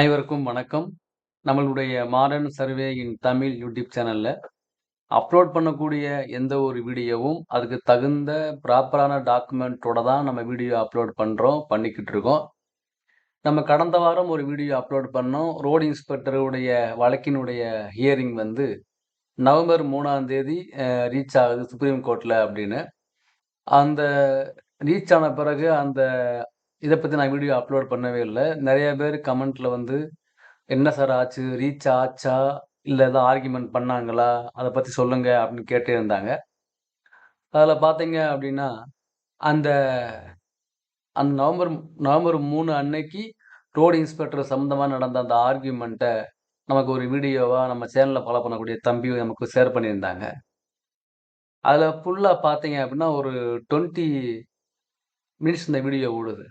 அனைவருக்கும் வணக்கம். நம்மளுடைய modern survey in Tamil YouTube சேனலில் அப்லோட் பண்ணக்கூடிய எந்த ஒரு வீடியோவும், அதுக்கு தகுந்த ப்ராப்பரான டாக்குமெண்ட்டோட தான் நம்ம வீடியோ அப்லோட் பண்ணுறோம் பண்ணிக்கிட்டு இருக்கோம். நம்ம கடந்த வாரம் ஒரு வீடியோ அப்லோட் பண்ணோம். ரோடு இன்ஸ்பெக்டருடைய வழக்கினுடைய ஹியரிங் வந்து நவம்பர் மூணாம் தேதி ரீச் ஆகுது சுப்ரீம் கோர்ட்டில் அப்படின்னு. அந்த ரீச் ஆன பிறகு அந்த இதை பற்றி நான் வீடியோ அப்லோட் பண்ணவே இல்லை நிறைய பேர் கமெண்ட்டில் வந்து, "என்ன சார் ஆச்சு? ரீச் ஆச்சா? இல்லை ஏதோ ஆர்கியூமெண்ட் பண்ணாங்களா? அதை பற்றி சொல்லுங்க" அப்படின்னு கேட்டே இருந்தாங்க. அதில் பார்த்தீங்க அப்படின்னா, அந்த அந்த நவம்பர் நவம்பர் மூணு அன்னைக்கு ரோடு இன்ஸ்பெக்டர் சம்மந்தமாக நடந்த அந்த ஆர்கியுமென்ட்ட நமக்கு ஒரு வீடியோவாக நம்ம சேனலில் ஃபாலோ பண்ணக்கூடிய தம்பி நமக்கு ஷேர் பண்ணியிருந்தாங்க. அதில் ஃபுல்லாக பார்த்தீங்க அப்படின்னா, ஒரு 20 மினிட்ஸ் இந்த வீடியோ ஓடுது.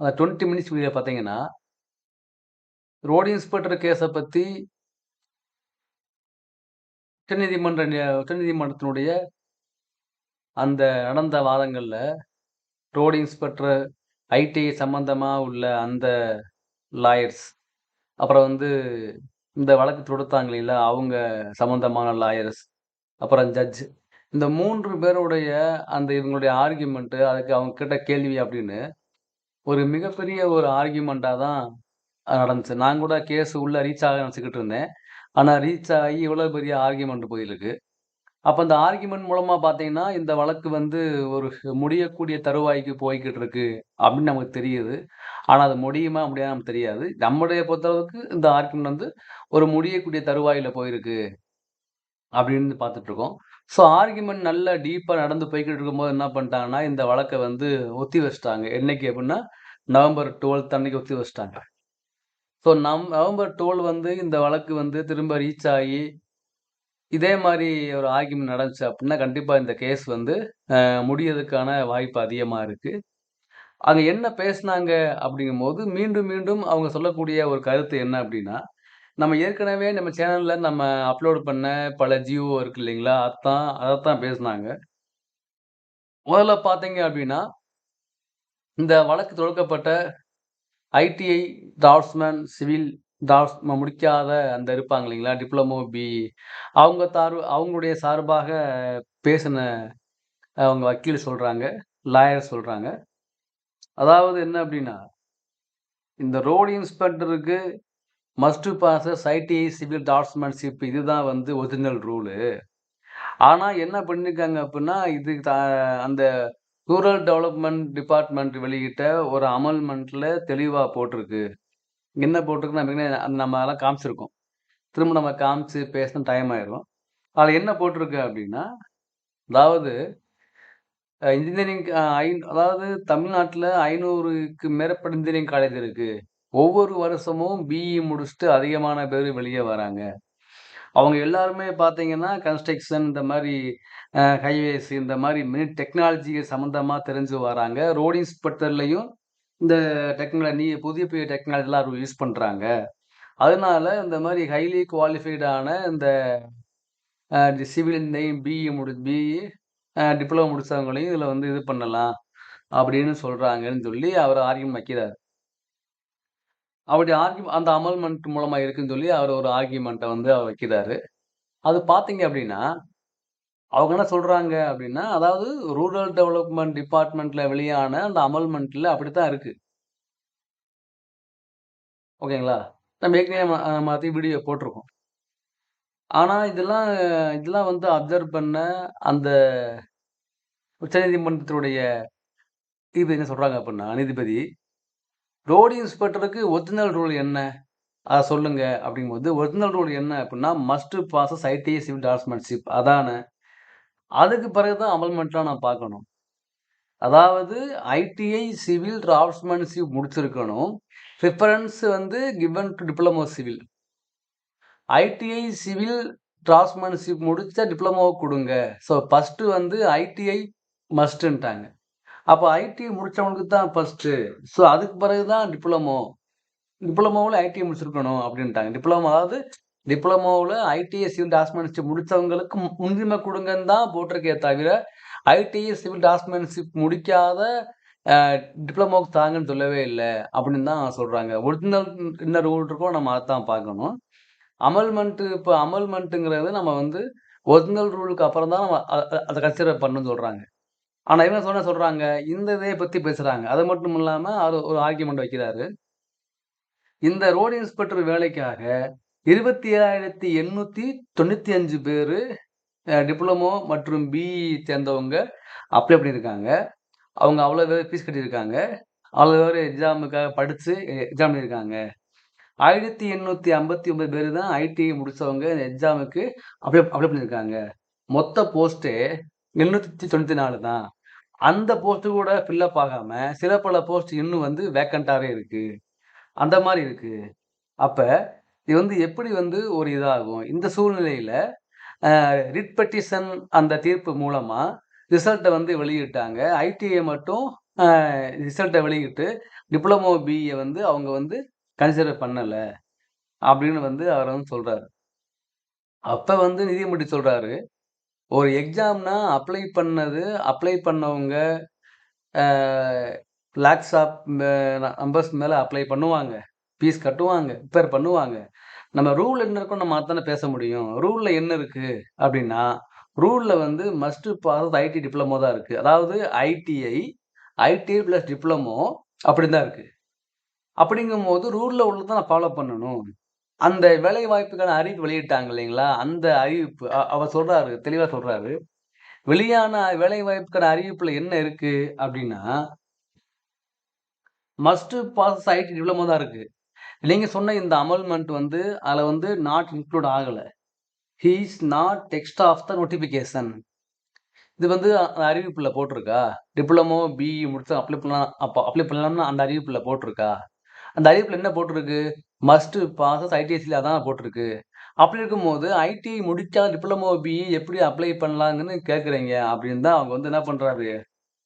அந்த 20 மினிட்ஸ் வீடியோ பார்த்தீங்கன்னா ரோடு இன்ஸ்பெக்டர் கேஸை பற்றி உச்சநீதிமன்ற உச்சநீதிமன்றத்தினுடைய அந்த நடந்த வாதங்களில் ரோடு இன்ஸ்பெக்டர், ஐடிஐ சம்மந்தமாக உள்ள அந்த லாயர்ஸ், அப்புறம் வந்து இந்த வழக்கு தொடுத்தாங்க இல்லைங்களா, அவங்க சம்மந்தமான லாயர்ஸ், அப்புறம் ஜட்ஜ். இந்த மூன்று பேருடைய அந்த இவங்களுடைய ஆர்கியூமெண்ட்டு அதுக்கு அவங்க கிட்ட கேள்வி அப்படின்னு, ஒரு மிகப்பெரிய ஒரு ஆர்கியூமெண்ட்டாக தான் நடந்துச்சு. நான் கூட கேஸ் உள்ளே ரீச் ஆக நினச்சிக்கிட்டு இருந்தேன். ஆனால் ரீச் ஆகி இவ்வளோ பெரிய ஆர்கியூமெண்ட் போயிருக்கு. அப்போ அந்த ஆர்கியூமெண்ட் மூலமாக பார்த்தீங்கன்னா, இந்த வழக்கு வந்து ஒரு முடியக்கூடிய தருவாய்க்கு போய்கிட்டு இருக்கு அப்படின்னு நமக்கு தெரியுது. ஆனால் அது முடியுமா? முடியாது நமக்கு தெரியாது. நம்முடைய பொறுத்தளவுக்கு இந்த ஆர்கியூமெண்ட் வந்து ஒரு முடியக்கூடிய தருவாயில் போயிருக்கு. அப்படின்னு பார்த்துட்ருக்கோம் ஸோ ஆர்குமெண்ட் நல்லா டீப்பாக நடந்து போய்கிட்டு இருக்கும்போது என்ன பண்ணிட்டாங்கன்னா, இந்த வழக்கை வந்து ஒத்தி வச்சிட்டாங்க என்னைக்கு அப்படின்னா, நவம்பர் 12த் அன்னைக்கு ஒத்தி வச்சுட்டாங்க. ஸோ நம் நவம்பர் 12 வந்து இந்த வழக்கு வந்து திரும்ப ரீச் ஆகி, இதே மாதிரி ஒரு ஆர்குமெண்ட் நடந்துச்சு அப்படின்னா, கண்டிப்பாக இந்த கேஸ் வந்து முடியறதுக்கான வாய்ப்பு அதிகமாக இருக்குது அங்கே என்ன பேசினாங்க அப்படிங்கும்போது, மீண்டும் மீண்டும் அவங்க சொல்லக்கூடிய ஒரு கருத்து என்ன அப்படின்னா, நம்ம ஏற்கனவே நம்ம சேனலில் நம்ம அப்லோட் பண்ண பல ஜியோ இருக்கு இல்லைங்களா? அதான் அதைத்தான் பேசினாங்க முதல்ல பார்த்தீங்க அப்படின்னா இந்த வழக்கு தொடுக்கப்பட்ட ஐடிஐ டிராஃப்ட்ஸ்மேன், சிவில் டிராஃப்ட்ஸ் முடிக்காத அந்த இருப்பாங்க இல்லைங்களா? டிப்ளமோ, பி அவங்க தார் அவங்களுடைய சார்பாக பேசின அவங்க வக்கீல் சொல்கிறாங்க லாயர் சொல்கிறாங்க அதாவது என்ன அப்படின்னா, இந்த road இன்ஸ்பெக்டருக்கு must passes ITI civil draftsmanship இதுதான் வந்து ஒரிஜினல் ரூலு. ஆனால் என்ன பண்ணியிருக்காங்க அப்படின்னா, இது அந்த ரூரல் டெவலப்மெண்ட் டிபார்ட்மெண்ட் வெளியிட்ட ஒரு அமல்மெண்ட்டில் தெளிவாக போட்டிருக்கு. என்ன போட்டிருக்குன்னா, நம்ம நம்ம அதெல்லாம் காமிச்சிருக்கோம். திரும்ப நம்ம காமிச்சு பேசினா டைம் ஆயிடும் அதில் என்ன போட்டிருக்கு அப்படின்னா, அதாவது இன்ஜினியரிங் ஐ அதாவது தமிழ்நாட்டில் ஐநூறுக்கு மேற்பட்ட இன்ஜினியரிங் காலேஜ் இருக்குது ஒவ்வொரு வருஷமும் பிஇ முடிச்சுட்டு அதிகமான பேர் வெளியே வராங்க. அவங்க எல்லாருமே பார்த்தீங்கன்னா, கன்ஸ்ட்ரக்ஷன் இந்த மாதிரி ஹைவேஸ் இந்த மாதிரி மினி டெக்னாலஜி சம்மந்தமாக தெரிஞ்சு வராங்க. ரோடு இன்ஸ்பெக்டர்லயும் இந்த டெக்னாலஜி புதிய புதிய டெக்னாலஜிலாம் யூஸ் பண்ணுறாங்க அதனால இந்த மாதிரி ஹைலி குவாலிஃபைடான இந்த சிவில் இன்ஜினியரிங் பிஇ முடி பிஇ டிப்ளமோ முடித்தவங்களையும் இதில் வந்து இது பண்ணலாம். அப்படின்னு சொல்கிறாங்கன்னு சொல்லி அவர் ஆர்கியம் வைக்கிறார் அப்படி ஆர்கியூ அந்த அமல்மெண்ட் மூலமா இருக்குன்னு சொல்லி அவர் ஒரு ஆர்கியூமெண்ட்டை வந்து அவர் வைக்கிறாரு. அது பார்த்தீங்க அப்படின்னா, அவங்க என்ன சொல்றாங்க அப்படின்னா, அதாவது ரூரல் டெவலப்மெண்ட் டிபார்ட்மென்ட்ல வெளியான அந்த அமெண்ட்மென்ட்ல அப்படித்தான் இருக்கு. ஓகேங்களா? நம்ம ஏற்கனவே மாற்றி வீடியோ போட்டிருக்கோம். ஆனால் இதெல்லாம் இதெல்லாம் வந்து அப்சர்வ் பண்ண அந்த உச்சநீதிமன்றத்தினுடைய இது என்ன சொல்கிறாங்க அப்படின்னா, நீதிபதி, ரோடு இன்ஸ்பெக்டருக்கு ஒரிஜினல் ரூல் என்ன? அதை சொல்லுங்க அப்படிங்கும்போது, ஒரிஜினல் ரூல் என்ன அப்படின்னா, must pass ITI civil draftsmanship அதானே. அதுக்கு பிறகு தான் அமெண்ட்மென்ட்லாம் நான் பார்க்கணும். அதாவது ஐடிஐ சிவில் டிராஃப்ட்ஸ்மேன்ஷிப் முடிச்சிருக்கணும். ப்ரிஃபரன்ஸ் வந்து given to diploma civil. ITI civil draftsmanship முடித்த டிப்ளமோ கொடுங்க ஸோ ஃபஸ்ட்டு வந்து ஐடிஐ மஸ்ட்டுன்ட்டாங்க அப்போ ஐடி முடித்தவனுக்கு தான் ஃபஸ்ட்டு ஸோ அதுக்கு பிறகு தான் டிப்ளமோ. டிப்ளமோவில் ஐடிஐ முடிச்சிருக்கணும் அப்படின்ட்டாங்க. டிப்ளமோ அதாவது டிப்ளமோவில் ஐடிஐ சிவில் டாஸ்மேன்ஷிப் முடித்தவங்களுக்கு முன்னுரிமை கொடுங்கன்னு தான் போட்டிருக்கே தவிர, ஐடிஐ சிவில் டாஸ்மேன்ஷிப் முடிக்காத டிப்ளமோக்கு தாங்கன்னு சொல்லவே இல்லை அப்படின்னு தான் சொல்கிறாங்க ஒரிஜினல் என்ன ரூல் இருக்கோ நம்ம அதத்தான் பார்க்கணும். அமல்மெண்ட்டு இப்போ அமல்மெண்ட்டுங்கிறது நம்ம வந்து ஒரிஜினல் ரூலுக்கு அப்புறம் தான் நம்ம அதை கன்சிடர் பண்ணணும்னு சொல்கிறாங்க ஆனா இவங்க சொன்ன சொல்றாங்க, இந்த இதைய பத்தி பேசுறாங்க. அது மட்டும் இல்லாம அவர் ஒரு ஆர்கியூமெண்ட் வைக்கிறாரு. இந்த ரோடு இன்ஸ்பெக்டர் வேலைக்காக 27,895 பேரு அ டிப்ளமோ மற்றும் பிஇ சேர்ந்தவங்க அப்ளை பண்ணியிருக்காங்க. அவங்க அவ்வளோ பேர் ஃபீஸ் கட்டியிருக்காங்க. அவ்வளோ பேர் எக்ஸாமுக்காக படிச்சு எக்ஸாம் பண்ணியிருக்காங்க ஆயிரத்தி எண்ணூத்தி ஐம்பத்தி ஒன்பது பேர் தான் ஐடிஐ முடிச்சவங்க இந்த எக்ஸாமுக்கு அப்ளை அப்ளை பண்ணியிருக்காங்க. மொத்த போஸ்ட்டு 894 தான். அந்த போஸ்ட் கூட ஃபில்லப் ஆகாம, சில பல போஸ்ட் இன்னும் வந்து வேக்கண்டாவே இருக்கு. அந்த மாதிரி இருக்கு. அப்ப இது வந்து எப்படி வந்து ஒரு இதாகும்? இந்த சூழ்நிலையில ரிட் பெட்டிஷன் அந்த தீர்ப்பு மூலமா ரிசல்ட்டை வந்து வெளியிட்டாங்க. ஐடிஐ மட்டும் ரிசல்ட்டை வெளியிட்டு டிப்ளமோ பிஇய வந்து அவங்க வந்து கன்சிடர் பண்ணலை அப்படின்னு வந்து அவர் வந்து சொல்றாரு. அப்போ வந்து நீதிபதி சொல்றாரு, ஒரு எக்ஸாம்னா அப்ளை பண்ணது அப்ளை பண்ணவங்க லேக்ஸ் ஆஃப் நம்பர்ஸ் மேலே அப்ளை பண்ணுவாங்க. ஃபீஸ் கட்டுவாங்க. ப்ரிப்பேர் பண்ணுவாங்க. நம்ம ரூல் என்ன இருக்கோ நம்ம தானே பேச முடியும். ரூலில் என்ன இருக்குது அப்படின்னா, ரூலில் வந்து மஸ்ட்டு பாஸ் ஐடி டிப்ளமோ தான் இருக்குது அதாவது ஐடிஐ, ஐடிஐ ப்ளஸ் டிப்ளமோ அப்படின்னு தான் இருக்குது அப்படிங்கும்போது ரூலில் உள்ளதான் நான் ஃபாலோ பண்ணணும். அந்த வேலை வாய்ப்புக்கான அறிவிப்பு வெளியிட்டாங்க இல்லைங்களா? அந்த அறிவிப்பு அவர் சொல்றாரு, தெளிவா சொல்றாரு. வெளியான வேலை வாய்ப்புக்கான அறிவிப்புல என்ன இருக்கு அப்படின்னா மஸ்ட் பாஸ் ஐடி டிப்ளமோ தான் இருக்கு. நீங்க சொன்ன இந்த அமல்மெண்ட் வந்து அதில் வந்து நாட் இன்க்ளூட் ஆகலை he is not text of the notification. இது வந்து அந்த அறிவிப்புல போட்டிருக்கா? டிப்ளமோ, பிஇ முடிச்சு அப்ளை பண்ணலாம் அப்போ அப்ளை பண்ணலாம்னு அந்த அறிவிப்புல போட்டிருக்கா? அந்த அறிவிப்பில் என்ன போட்டிருக்கு? மஸ்ட்டு ப்ராசஸ் ஐடிஐசில அதான் போட்டிருக்கு. அப்படி இருக்கும்போது ஐடிஐ முடிக்காத டிப்ளமோ, பிஇ எப்படி அப்ளை பண்ணலாங்கன்னு கேட்குறீங்க அப்படின்னு தான் அவங்க வந்து என்ன பண்ணுறாரு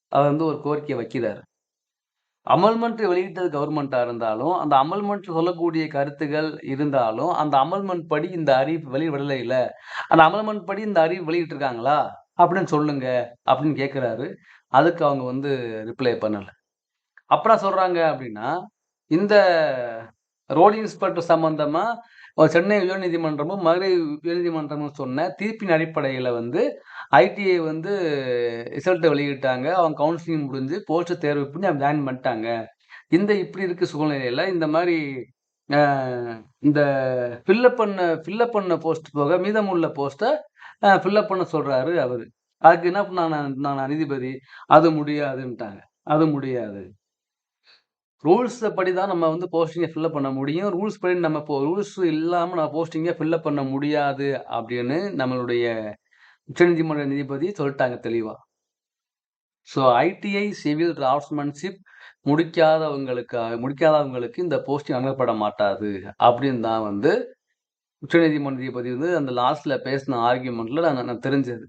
அவர் வந்து ஒரு கோரிக்கையை வைக்கிறாரு. அமல்மெண்ட் வெளியிட்டது கவர்மெண்ட்டாக இருந்தாலும், அந்த அமல்மெண்ட் சொல்லக்கூடிய கருத்துகள் இருந்தாலும், அந்த அமல்மெண்ட் படி இந்த அறிவிப்பு இல்லை அந்த அமல்மெண்ட் படி இந்த அறிவிப்பு வெளியிட்டிருக்காங்களா? அப்படின்னு சொல்லுங்க. அப்படின்னு கேட்குறாரு அதுக்கு அவங்க வந்து ரிப்ளை பண்ணலை அப்புறம் சொல்கிறாங்க அப்படின்னா, இந்த ரோடு இன்ஸ்பெக்டர் சம்பந்தமாக சென்னை உயர்நீதிமன்றமும், மதுரை உயர்நீதிமன்றமும் சொன்ன தீர்ப்பின் அடிப்படையில் வந்து ஐடிஐ வந்து ரிசல்ட்டை வெளியிட்டாங்க. அவங்க கவுன்சிலிங் முடிஞ்சு போஸ்ட் தேர்வு பண்ணி அவங்க ஜாயின் பண்ணிட்டாங்க. இந்த இப்படி இருக்க சூழ்நிலையில் இந்த மாதிரி இந்த ஃபில்லப் பண்ண ஃபில்லப் பண்ண போஸ்ட் போக மீதமுள்ள போஸ்ட்டை ஃபில்லப் பண்ண சொல்கிறாரு அவர் அதுக்கு என்ன பண்ணாங்க நான் நீதிபதி, அது முடியாதுன்ட்டாங்க. அது முடியாது. ரூல்ஸ் படி தான் நம்ம வந்து போஸ்டிங்கை ஃபில்அப் பண்ண முடியும். ரூல்ஸ் படி நம்ம இப்போ ரூல்ஸ் இல்லாமல் நான் போஸ்டிங்கை ஃபில்அப் பண்ண முடியாது அப்படின்னு நம்மளுடைய உச்சநீதிமன்ற நீதிபதி சொல்லிட்டாங்க தெளிவாக ஸோ ஐடிஐ சிவில் டிராஃப்ட்ஸ்மேன்ஷிப் முடிக்காதவங்களுக்கு முடிக்காதவங்களுக்கு இந்த போஸ்டிங் வழங்கப்பட மாட்டாது. அப்படின்னு தான் வந்து உச்சநீதிமன்ற நீதிபதி வந்து அந்த லாஸ்ட்டில் பேசின ஆர்கியூமெண்ட்டில் நான் நான் தெரிஞ்சது.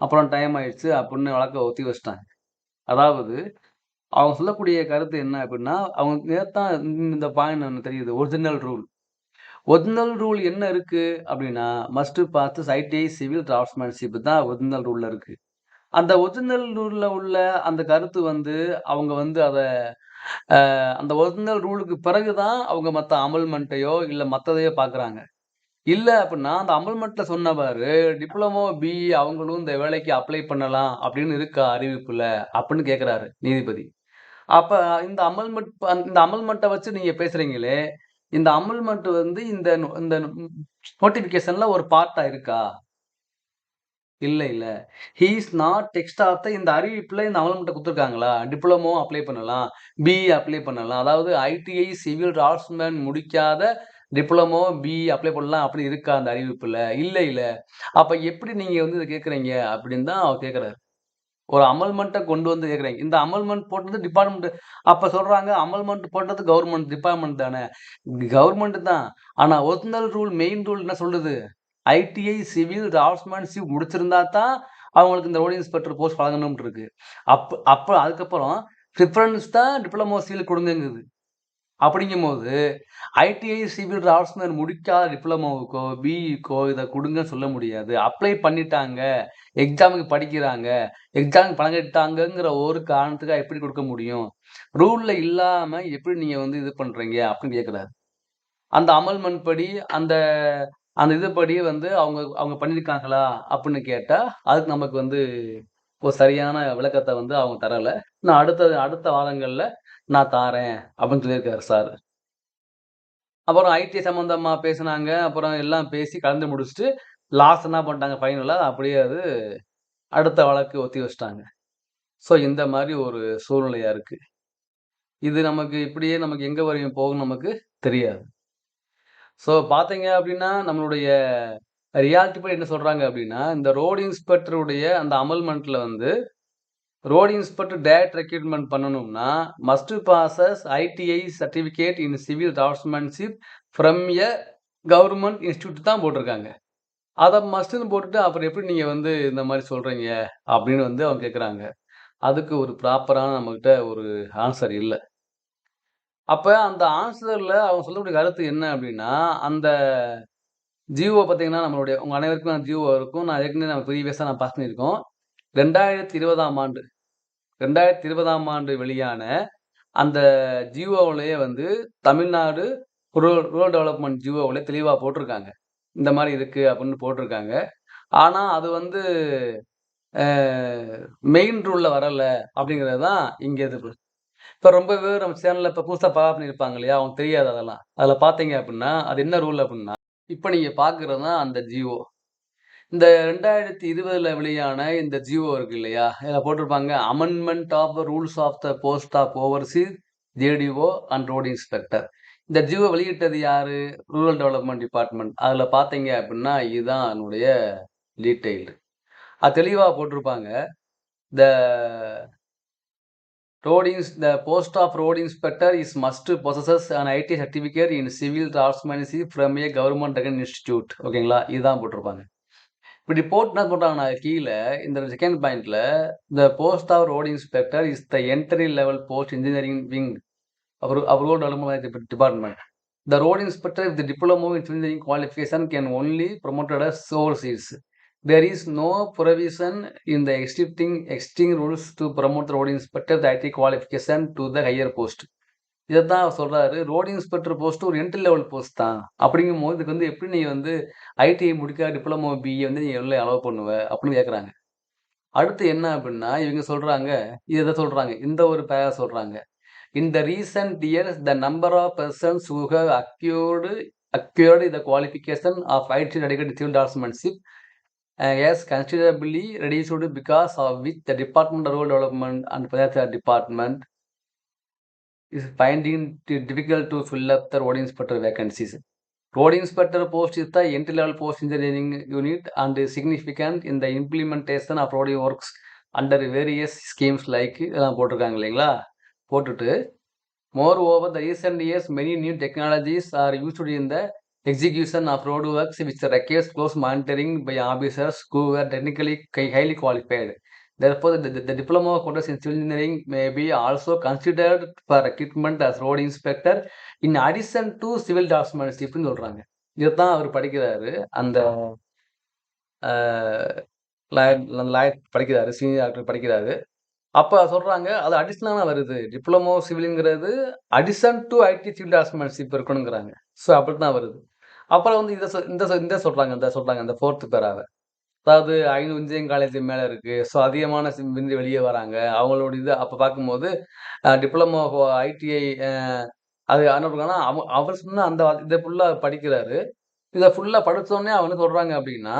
அப்புறம் டைம் ஆயிடுச்சு அப்படின்னு வழக்க ஒத்தி வச்சுட்டாங்க. அதாவது அவங்க சொல்லக்கூடிய கருத்து என்ன அப்படின்னா, அவங்க தான் இந்த பாயிண்ட் ஒன்று தெரியுது. Original rule. ஒரிஜினல் ரூல் என்ன இருக்கு அப்படின்னா, மஸ்ட் பார்த்து ஐடிஐ சிவில் டிராஃப்ட்மேன்ஷிப் தான் ஒரிஜினல் ரூல்ல இருக்கு. அந்த ஒரிஜினல் ரூலில் உள்ள அந்த கருத்து வந்து அவங்க வந்து அதை அந்த ஒரிஜினல் ரூலுக்கு பிறகு தான் அவங்க மற்ற அமல்மெண்ட்டையோ இல்லை மற்றதையோ பார்க்குறாங்க. இல்லை அப்படின்னா, அந்த அமல்மெண்ட்டில் சொன்னவர் டிப்ளமோ, பிஇ அவங்களும் இந்த வேலைக்கு அப்ளை பண்ணலாம் அப்படின்னு இருக்கா அறிவிப்பில் அப்படின்னு கேட்குறாரு நீதிபதி. அப்ப இந்த அமல்மெண்ட் இந்த அமெல்மென்ட்ட வச்சு நீங்க பேசுறீங்களே, இந்த அமல்மெண்ட் வந்து இந்த இந்த நோட்டிஃபிகேஷன்ல ஒரு பார்ட்டா இருக்கா? இல்ல, இல்ல. He is not text of the இந்த அறிவிப்புல இந்த அமல்மெண்ட்டை கொடுத்துருக்காங்களா டிப்ளமோ அப்ளை பண்ணலாம். பிஇ அப்ளை பண்ணலாம். அதாவது ஐடிஐ சிவில் ராட்ஸ்மேன் முடிக்காத டிப்ளமோ, பிஇ அப்ளை பண்ணலாம் அப்படி இருக்கா அந்த அறிவிப்புல? இல்லை அப்ப எப்படி நீங்க வந்து இதை கேட்குறீங்க அப்படின்னு தான் அவர் கேட்கிறாரு. ஒரு அமல்மெண்ட்டை கொண்டு வந்து கேட்குறீங்க இந்த அமல்மெண்ட் போட்டது டிபார்ட்மெண்ட் அப்போ சொல்கிறாங்க அமல்மெண்ட் போட்டது கவர்மெண்ட் டிபார்ட்மெண்ட் தானே. கவர்மெண்ட் தான். ஆனால் ஒரிஜினல் ரூல் மெயின் ரூல் என்ன சொல்லுது? ஐடிஐ சிவில் டிராஃப்ட்ஸ்மேன்ஷிப் முடிச்சிருந்தா தான் அவங்களுக்கு இந்த ரோடு இன்ஸ்பெக்டர் போஸ்ட் வழங்கணும்னு இருக்கு. அப்போ அப்போ அதுக்கப்புறம் ப்ரிஃபரன்ஸ் தான் டிப்ளமோ சிவில் கொடுங்கங்குது. அப்படிங்கும்போது ஐடிஐ சிவில் டிராஃப்ட்ஸ்மேன் முடிக்காத டிப்ளமோவுக்கோ பிஇக்கோ இதை கொடுங்கன்னு சொல்ல முடியாது. அப்ளை பண்ணிட்டாங்க எக்ஸாமுக்கு படிக்கிறாங்க எக்ஸாமுக்கு பணம் கட்டாங்கங்கிற ஒரு காரணத்துக்காக எப்படி கொடுக்க முடியும்? ரூலில் இல்லாமல் எப்படி நீங்கள் வந்து இது பண்ணுறீங்க அப்படின்னு கேட்குறாரு. அந்த அமல்மெண்ட் படி அந்த அந்த இதுபடி வந்து அவங்க அவங்க பண்ணியிருக்காங்களா அப்படின்னு கேட்டால் அதுக்கு நமக்கு வந்து ஒரு சரியான விளக்கத்தை வந்து அவங்க தரலை. நான் அடுத்த அடுத்த வாரங்களில் நான் தாரேன் அப்படின்னு சொல்லியிருக்காரு சார். அப்புறம் ஐடி சம்மந்தமாக பேசுனாங்க. அப்புறம் எல்லாம் பேசி கலந்து முடிச்சுட்டு லாஸ்ட் என்ன பண்ணிட்டாங்க? ஃபைனலாக அப்படியே அது அடுத்த வழக்கு ஒத்தி வச்சிட்டாங்க. ஸோ இந்த மாதிரி ஒரு சூழ்நிலையாக இருக்குது இது நமக்கு இப்படியே நமக்கு எங்கே வரையும் போகும் நமக்கு தெரியாது. ஸோ பார்த்தீங்க அப்படின்னா நம்மளுடைய ரியாலிட்டி படி என்ன சொல்கிறாங்க அப்படின்னா இந்த ரோடு இன்ஸ்பெக்டருடைய அந்த அமல்மெண்ட்டில் வந்து ரோடு இன்ஸ்பெக்டர் டேரக்ட் ரெக்ரூட்மெண்ட் பண்ணணும்னா must passes ITI certificate in civil draftsmanship from a government institute தான் போட்டிருக்காங்க. அதை மஸ்ட்டுன்னு போட்டுட்டு அப்புறம் எப்படி நீங்கள் வந்து இந்த மாதிரி சொல்கிறீங்க அப்படின்னு வந்து அவங்க கேட்குறாங்க அதுக்கு ஒரு ப்ராப்பரான நம்மக்கிட்ட ஒரு ஆன்சர் இல்லை. அப்போ அந்த ஆன்சரில் அவங்க சொல்லக்கூடிய கருத்து என்ன அப்படின்னா அந்த ஜியோ பார்த்தீங்கன்னா நம்மளுடைய உங்கள் அனைவருக்கும் நான் ஜியோ இருக்கும். நான் ஏற்கனவே நம்ம ப்ரீவியஸாக நான் பாஸ் பண்ணியிருக்கோம் ரெண்டாயிரத்தி இருபதாம் ஆண்டு ரெண்டாயிரத்தி இருபதாம் ஆண்டு வெளியான அந்த ஜியோவிலேயே வந்து தமிழ்நாடு ரூரல் ரூரல் டெவலப்மெண்ட் ஜியோவிலே தெளிவாக போட்டிருக்காங்க. இந்த மாதிரி இருக்குது அப்படின்னு போட்டிருக்காங்க. ஆனால் அது வந்து மெயின் ரூலில் வரலை அப்படிங்கிறது தான் இங்கே இது இப்போ ரொம்ப பேர் நம்ம சேனலில் இப்போ புதுசாக பா பண்ணியிருப்பாங்க இல்லையா? அவங்க தெரியாது அதெல்லாம். அதில் பார்த்தீங்க அப்படின்னா அது என்ன ரூல் அப்படின்னா இப்போ நீங்கள் பார்க்குறது தான் அந்த ஜியோ இந்த ரெண்டாயிரத்தி இருபதில் வெளியான இந்த ஜியோ இருக்கு இல்லையா? இதில் போட்டிருப்பாங்க amendment of rules of the post of overseas JDO and road inspector இந்த ஜியோ வெளியிட்டது யார்? ரூரல் டெவலப்மெண்ட் டிபார்ட்மெண்ட் அதில் பார்த்தீங்க அப்படின்னா இதுதான் என்னுடைய டீட்டெயில் அது தெளிவாக போட்டிருப்பாங்க. The road the post of road inspector is must must possesses IT certificate in civil civil draftsmanship from a government recognized institute ஓகேங்களா இதுதான் போட்டிருப்பாங்க. இப்படி போட்டு என்ன போட்டாங்கன்னா கீழே இந்த செகண்ட் பாயிண்ட்ல the post of road inspector is the entry level post engineering wing அவர் அவரோட அலுவலக department the road inspector with diploma in engineering qualification can only promoted as overseas there is no provision in the existing existing rules to promote the road inspector the IT qualification to the இதை தான் சொல்கிறாரு road inspector post ஒரு entry level post தான். அப்படிங்கும் போது இதுக்கு வந்து எப்படி நீ வந்து ஐடிஐ முடிக்க டிப்ளமோ பிஏ வந்து நீ எவ்வளோ அலோவ் பண்ணுவ அப்படின்னு கேட்குறாங்க அடுத்து என்ன அப்படின்னா இவங்க சொல்கிறாங்க இதை சொல்கிறாங்க இந்த ஒரு பேரா இன் இந்த recent years the number of persons who have acquired acquired the qualification of IT dedicate civil டாக்குமெண்ட்ஷிப் is yes, reduced because of with the department rural development and panchayat department is finding it difficult to fill up the road inspector vacancies. Road inspector post is the entry level post engineering unit and is significant in the implementation of road works under various schemes like இதெல்லாம் போட்டிருக்காங்க இல்லைங்களா போட்டுட்டு moreover the recent years many new technologies are used in the execution of road works which requires close monitoring by officers who were technically ki- highly qualified. Therefore, the, the, the diploma of course in civil engineering may be also considered for recruitment as road inspector. In addition to civil draftsmanship னு சொல்றாங்க. இதுதான் அவர் படிக்கிறாரு. அந்த lawyer படிக்கிறாரு senior doctor படிக்கிறாரு. அப்போ சொல்றாங்க அது அடிஷ்னலாக வருது. டிப்ளமோ சிவிலுங்கிறது அடிஷன் டு ஐடி சிவில் டாக்குமெண்ட்ஷிப் இருக்கணுங்கிறாங்க. ஸோ அப்படி தான் வருது. அப்புறம் வந்து இதை இந்த இந்த சொல்றாங்க இந்த சொல்றாங்க இந்த ஃபோர்த்து பேராவை அதாவது ஐநூறு இன்ஜினியரிங் காலேஜ் மேலே இருக்குது ஸோ அதிகமான விந்து வெளியே வராங்க. அவங்களோட இது அப்போ பார்க்கும்போது டிப்ளமோ ஐடிஐ அது என்ன அவ அவர் சொன்ன அந்த இதை ஃபுல்லாக படிக்கிறாரு. இதை ஃபுல்லாக படித்தோடனே அவங்க சொல்கிறாங்க அப்படின்னா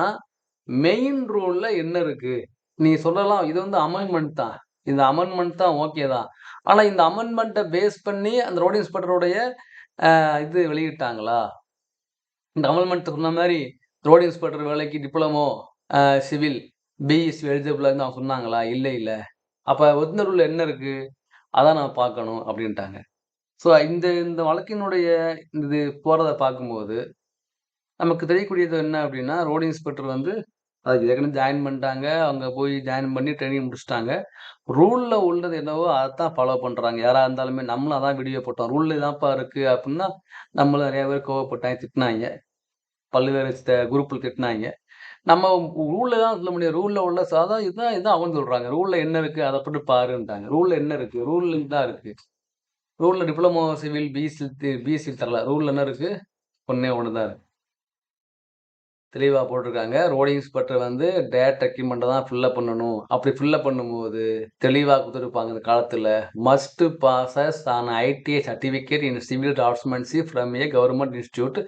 மெயின் ரூலில் என்ன இருக்குது நீ சொல்லலாம் இது வந்து அமெண்ட்மெண்ட் தான். இந்த அமெண்ட்மெண்ட் தான் ஓகே தான். ஆனால் இந்த அமெண்ட்மெண்ட்டை பேஸ் பண்ணி அந்த ரோடு இன்ஸ்பெக்டருடைய இது வெளியிட்டாங்களா? இந்த அமெண்ட்மெண்ட் சொன்ன மாதிரி ரோடு இன்ஸ்பெக்டர் வேலைக்கு டிப்ளமோ சிவில். பிஎஸ்சி எலிஜிபிளாக அவங்க சொன்னாங்களா? இல்லை இல்லை. அப்போ ஒரிஜினல் ரூல் என்ன இருக்குது அதான் நான் பார்க்கணும் அப்படின்ட்டாங்க. ஸோ இந்த இந்த வழக்கினுடைய இது போகிறத பார்க்கும்போது நமக்கு தெரியக்கூடியது என்ன அப்படின்னா ரோடு இன்ஸ்பெக்டர் வந்து அதுக்கு ஏற்கனவே ஜாயின் பண்ணிட்டாங்க. அவங்க போய் ஜாயின் பண்ணி ட்ரைனிங் முடிச்சுட்டாங்க. ரூலில் உள்ளது என்னவோ அதை தான் ஃபாலோ பண்ணுறாங்க யாராக இருந்தாலுமே நம்மளும் அதான் வீடியோ போட்டோம். ரூலில் தான்ப்பா இருக்குது அப்படின்னா நம்மளும் நிறைய பேர் கோவப்பட்டாங்க, திட்டினாங்க. பல்வேறு குரூப்பில் திட்டினாங்க. நம்ம ரூலில் தான் சொல்ல முடியும். ரூலில் உள்ள சாதா இதான் இதான் அவங்க சொல்கிறாங்க ரூலில் என்ன இருக்குது அதை போட்டு பாருன்ட்டாங்க. ரூலில் என்ன இருக்குது ரூலில் தான் இருக்குது ரூலில் டிப்ளமோ சிவில் பிசி பிஎஸ்சி தரல. ரூலில் என்ன இருக்குது ஒன்றே ஒன்று தான் இருக்குது தெளிவாக போட்டிருக்காங்க. ரோடிங் இன்ஸ்பெக்டர் வந்து டேட் ரெக்யூர்மெண்ட்ட தான் ஃபில்லப் பண்ணணும். அப்படி ஃபில்லப் பண்ணும்போது தெளிவாக கொடுத்துருப்பாங்க இந்த காலத்தில் must possess an ITI certificate in civil draughtsmanship from a government institute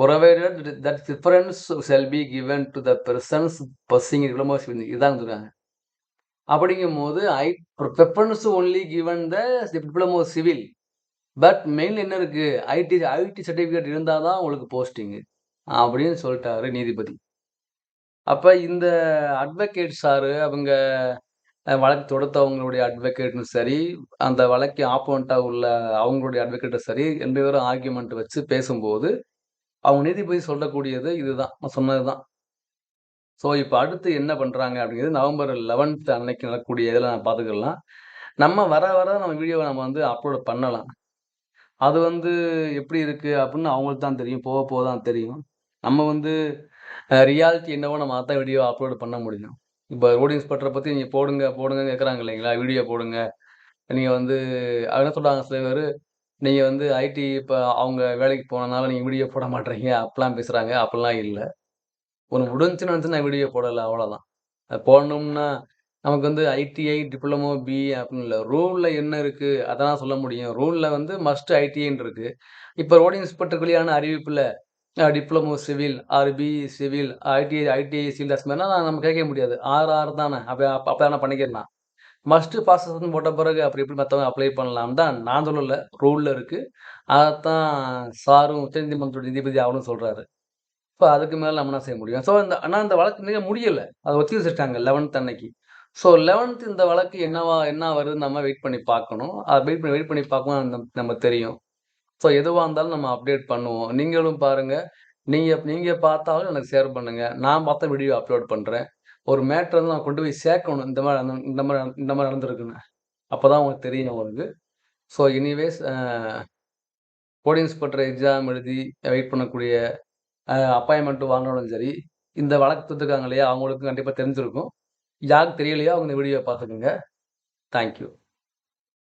provided that difference shall be given to the persons possessing diploma இதுதான் இதான் அப்படிங்கும் அப்படிங்கும்போது I preference only given the diploma civil. But மெயின்ல என்ன இருக்குது ID ID certificate இருந்தால் தான் உங்களுக்கு posting அப்படின்னு சொல்லிட்டாரு நீதிபதி. அப்போ இந்த அட்வொகேட் சாரு அவங்க வழக்கு தொடுத்தவங்களுடைய அட்வொகேட்டும் சரி, அந்த வழக்கு ஆப்போனண்ட்டாக உள்ள அவங்களுடைய அட்வொகேட்டும் சரி ரெண்டு பேரும் ஆர்கியூமெண்ட் வச்சு பேசும்போது, அவங்க நீதிபதி சொல்லக்கூடியது இதுதான். நான் சொன்னது தான். ஸோ, இப்போ அடுத்து என்ன பண்ணுறாங்க அப்படிங்கிறது நவம்பர் 11த் அன்னைக்கு நடக்கக்கூடிய இதில் நான் பார்த்துக்கலாம். நம்ம வர வர நம்ம வீடியோவை நம்ம வந்து அப்லோட் பண்ணலாம். அது வந்து எப்படி இருக்குது அப்படின்னு அவங்களுக்கு தான் தெரியும். போக போக தான் தெரியும். நம்ம வந்து ரியாலிட்டி என்னவோ நம்ம அதான் வீடியோ அப்லோடு பண்ண முடியும். இப்போ ரோட் இன்ஸ்பெக்டர பற்றி நீங்கள் போடுங்க, போடுங்கன்னு கேட்குறாங்க இல்லைங்களா? வீடியோ போடுங்க. நீங்கள் வந்து என்ன சொல்கிறாங்க சில பேர் நீங்கள் வந்து ஐடி இப்போ அவங்க வேலைக்கு போனதுனால நீங்கள் வீடியோ போட மாட்றீங்க. அப்பலாம் பேசுகிறாங்க அப்பலாம் இல்லை ஒன்று முடிஞ்சுச்சுன்னு நினச்சி நான் வீடியோ போடலை அவ்வளோதான். அது போடணும்னா நமக்கு வந்து ஐடிஐ, டிப்ளமோ, பி அப்படின்னு இல்லை ரூலில் என்ன இருக்குது அதான் சொல்ல முடியும். ரூலில் வந்து மஸ்ட் ஐடிஐன்னு இருக்குது இப்போ ரோட் இன்ஸ்பெக்டர் வெளியான அறிவிப்பில் diploma civil or B civil, ITI ITI civil அது மாரினா நம்ம கேட்க முடியாது. ஆறு ஆறு தானே. அப்போ அப்போ தானே பண்ணிக்கிறேன் மஸ்ட்டு பாஸஸ்ன்னு போட்ட பிறகு அப்புறம் எப்படி மற்றவங்க அப்ளை பண்ணலாம்னு தான் நான் சொல்லல. ரூலில் இருக்குது அதைத்தான் சாரும் உச்சநீதிமன்றத்துடைய நீதிபதி அவரும் சொல்கிறாரு இப்போ அதுக்கு மேலே நம்ம என்ன செய்ய முடியும்? ஸோ, இந்த ஆனால் இந்த வழக்கு மிக முடியலை அதை ஒத்தி வச்சுட்டாங்க 11த் அன்னைக்கு. ஸோ, 11த் இந்த வழக்கு என்னவா என்ன வருதுன்னு நம்ம வெயிட் பண்ணி பார்க்கணும். அதை வெயிட் பண்ணி வெயிட் பண்ணி பார்க்கணும் நம்ம தெரியும். ஸோ, எதுவாக இருந்தாலும் நம்ம அப்டேட் பண்ணுவோம். நீங்களும் பாருங்கள் நீங்கள் நீங்கள் பார்த்தாலும் எனக்கு ஷேர் பண்ணுங்கள் நான் பார்த்த வீடியோ அப்லோட் பண்ணுறேன் ஒரு மேட்ரு வந்து நான் கொண்டு போய் சேர்க்கணும். இந்த மாதிரி இந்த மாதிரி இந்த மாரி நடந்திருக்குன்னு. அப்பதான் உங்களுக்கு தெரியும் உங்களுக்கு. So, anyways a inspector exam எழுதி வெயிட் பண்ணக்கூடிய அப்பாயின்மெண்ட்டு வாங்கினாலும் சரி, இந்த வழக்கு தொடுத்துருக்காங்க இல்லையா? அவங்களுக்கும் கண்டிப்பாக தெரிஞ்சிருக்கும். யாருக்கு தெரியலையோ அவங்க இந்த வீடியோவை பார்த்துக்குங்க தேங்க் யூ.